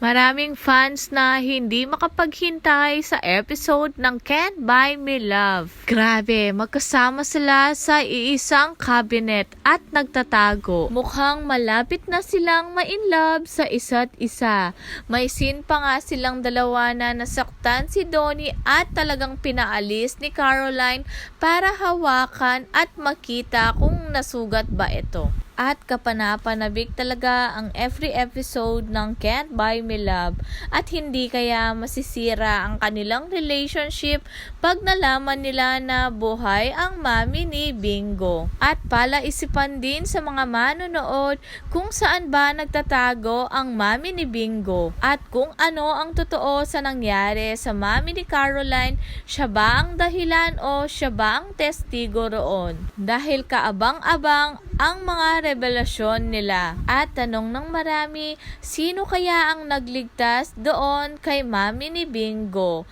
Maraming fans na hindi makapaghintay sa episode ng Can't Buy Me Love. Grabe, magkasama sila sa iisang cabinet at nagtatago. Mukhang malapit na silang ma-in love sa isa't isa. May scene pa nga silang dalawa na nasaktan si Donnie at talagang pinaalis ni Caroline para hawakan at makita kung nasugat ba ito. At kapanapanabik talaga ang every episode ng Can't Buy Me Love at hindi kaya masisira ang kanilang relationship pag nalaman nila na buhay ang mami ni Bingo. At palaisipan din sa mga manonood kung saan ba nagtatago ang mami ni Bingo at kung ano ang totoo sa nangyari sa mami ni Caroline, siya ba ang dahilan o siya ba ang testigo roon? Dahil kaabang-abang ang mga revelasyon nila. At tanong ng marami, sino kaya ang nagligtas doon kay mami ni Bingo?